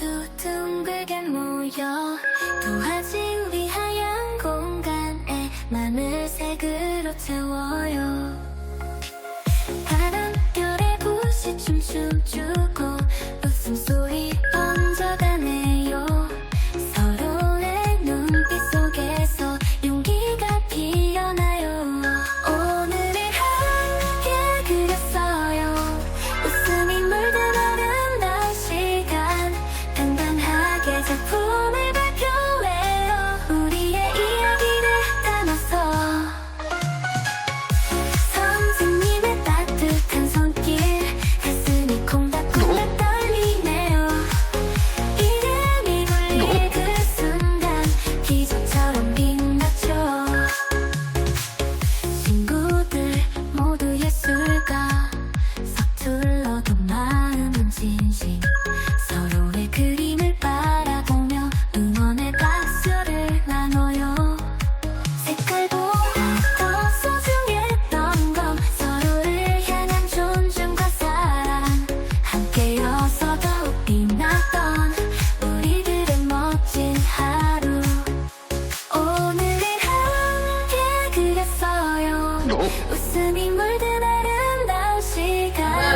두 둥글게 모여 도화지 우리 하얀 공간에 마늘 색으로 채워요.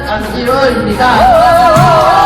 감지호입니다.